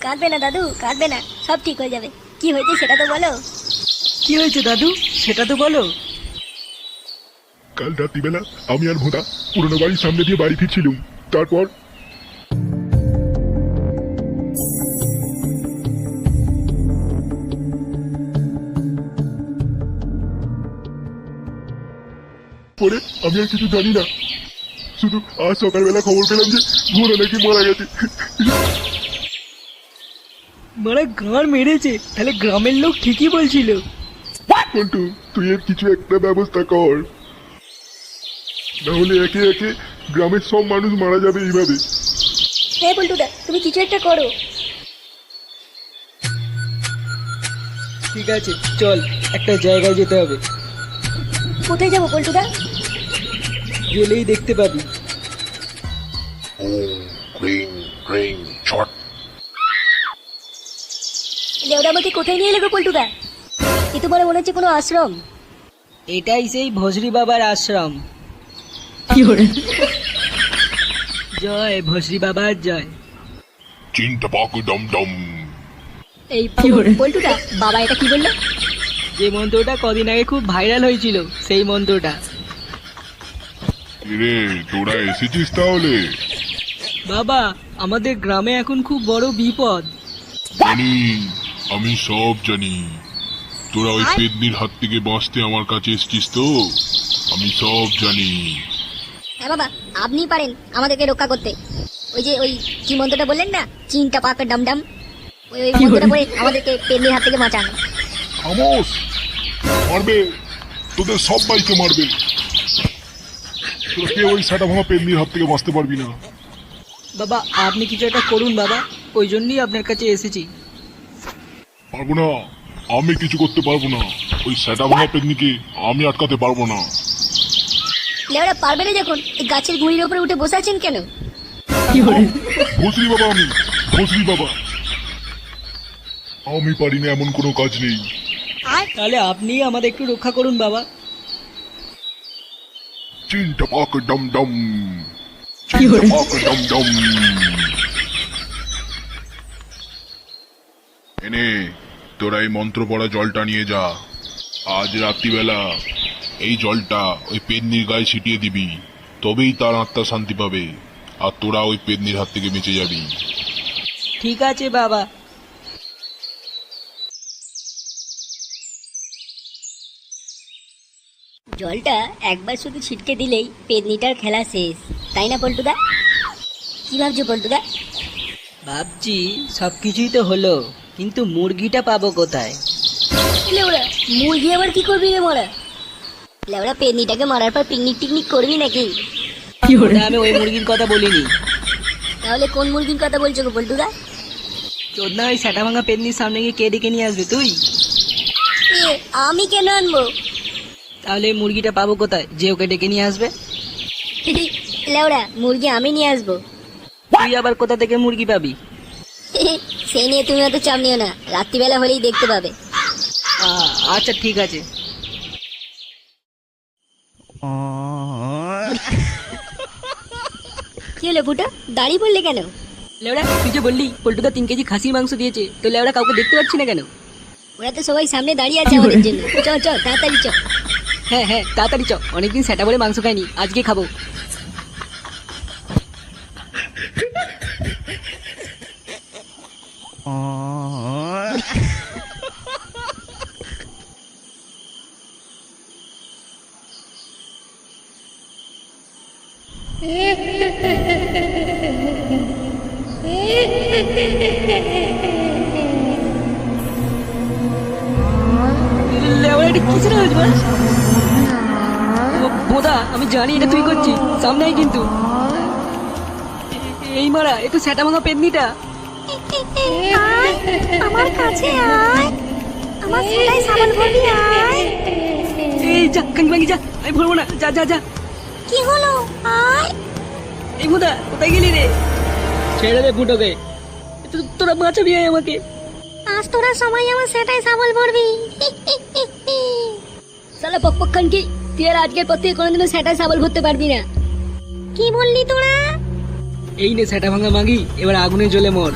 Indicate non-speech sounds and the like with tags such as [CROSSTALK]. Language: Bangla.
কাঁদবে না দাদু কাঁদবে না সব ঠিক হয়ে যাবে। কি হয়েছে সেটা তো বলো। কি হয়েছে দাদু? সেটা তো বলো। কাল রাত্রিবেলা আমি আর ভোঁতা পুরনো বাড়ির সামনে দিয়ে বাড়ি ফিরছিলুম। তারপর পরে আমি আর কিছু জানি না। শুধু আজ সকালবেলা খবর পেলাম যে ভোরা নাকি মারা গেছে। মারা গাঁড় মেরেছে তাহলে গ্রামের লোক ঠিকই বলছিল। পল্টু তুই এর কিছু একটা ব্যবস্থা কর। নাহলে একে একে গ্রামের সব মানুষ মারা যাবে এইভাবে। হ্যাঁ পল্টুদা তুমি কিছু একটা করো। ঠিক আছে চল একটা জায়গায় যেতে হবে। কোথায় যাব পল্টুদা? গেলেই দেখতে পাবি। লেওরা আমাকে কোথায় নিয়ে এলে গো পল্টুদা? এ তো মনে হচ্ছে কোনো আশ্রম? এটাই সেই ভজরি বাবার আশ্রম। জয় ভজরি বাবার জয়। চিন্তা পাক ডম ডম এই পল্টুদা বাবা এটা কি বলল? যে মন্ত্রটা কদিন আগে খুব ভাইরাল হয়েছিল সেই মন্ত্রটা। রে তোরা এসেছিস তাহলে? বাবা আমাদের গ্রামে এখন খুব বড় বিপদ। জানি আমি সব জানি। তোরা ওই পেদনির হাত থেকে বাঁচতে আমার কাছে এসেছিস তো? আমি সব জানি। হ্যাঁ বাবা আপনি পারেন আমাদেরকে রক্ষা করতে। ওই যে ওই কি মন্ত্রটা বললেন না? চিনটা পাকা ডাম ডাম ওই ওই মন্ত্রটা বলে আমাদেরকে পেন্নির হাত থেকে বাঁচান। খামোশ। মারবে তোদের সবাইকে মারবে। তোরা কেউ ওই সাটা ভাঙা পেদনির হাত থেকে বাঁচতে পারবি না। বাবা আপনি কিছু একটা করুন বাবা ওই জন্যই আপনার কাছে এসেছি। পারব না আমি কিছু করতে পারব না। ওই সেটা ভাঙা পেদনিকে আমি আটকাতে পারব না। লেওরা পারবে না যখন। এই গাছের গুঁড়ির উপরে উঠে বসে আছেন কেন? ভোসরি বাবা আমি ভোসরি বাবা। আমি পারি না এমন কোনো কাজ নেই। তাহলে আপনি আমাদের একটু রক্ষা করুন বাবা। চিন্তা পাক ডম ডম চিন্তা ডম ডম এনে তোরা এই মন্ত্র পড়া জলটা নিয়ে যা। আজ রাত্রিবেলা এই জলটা ওই পেদনির গায়ে ছিটিয়ে দিবি তবেই তার আত্মা শান্তি পাবে আর তোরা ওই পেদনির হাত থেকে বেঁচে যাবি। ঠিক আছে বাবা। জলটা একবার শুধু ছিটকে দিলেই পেদনিটার খেলা শেষ। তাই না পল্টুদা? কি ভাবছ পল্টুদা? ভাবছি সব কিছুই তো হলো কিন্তু মুরগিটা পাবো কোথায়? লেওড়া মুরগি আবার কি করবি রে মোরা? লেওড়া পেদনিটাকে মারার পর পিকনিক টিকনিক করবি নাকি? আমি ওই মুরগির কথা বলিনি। তাহলে কোন মুরগির কথা বলছো গো পল্টুদা? চোদনা ওই সেটা ভাঙা পেতনির সামনে গিয়ে কে ডেকে নিয়ে আসবে তুই? এ আমি কেন আনব? তাহলে মুরগিটা পাবো কোথায়? যে ওকে ডেকে নিয়ে আসবে। [LAUGHS] লেওড়া মুরগি আমি নিয়ে আসব। তুই আবার কোথা থেকে মুরগি পাবি? [LAUGHS] সেই নিয়ে তুমি অত চাপ নিও না রাত্রিবেলা হলেই দেখতে পাবে। আচ্ছা ঠিক আছে। কি হলো ফুটা? দাঁড়িয়ে পড়লে কেন? লেওড়া তুই যে বললি পল্টুদা তিন কেজি খাসির মাংস দিয়েছে তো লেওড়া কাউকে দেখতে পাচ্ছি না কেন? ওরা তো সবাই সামনে দাঁড়িয়ে আছে আমাদের জন্য। চ চ তাড়াতাড়ি চ। হ্যাঁ হ্যাঁ তাড়াতাড়ি চ। অনেকদিন সেটা বলে মাংস খাইনি, আজকে খাব। লেওড়া এটা কিসের হয়েছে বোদা আমি জানি এটা তুই করছিস। সামনে আয় কিন্তু। এই মারা একটু সেটা ভাঙা পেতনিটা। আমার কাছে আয়। আমার সেটাই সাবান ভরবি আয়। এই যা কানি ভাঙি যা আমি ভরবো না। যা যা যা। কি হলো? আয়। এই বোদা কোথায় গেলি রে? ছেড়ে দে ফুটোকে। তো- তোরা বাঁচাবি আয় আমাকে। আজ তোরা সবাই আমার সেটাই সাবান ভরবি। শালা পকপক খান কি তুই আর আজকের পর থেকে কোনোদিনও সেটা সাবল করতে পারবি না। কি বললি তোরা? এই নে সেটা ভাঙা মাগি এবার আগুনে জ্বলে মর।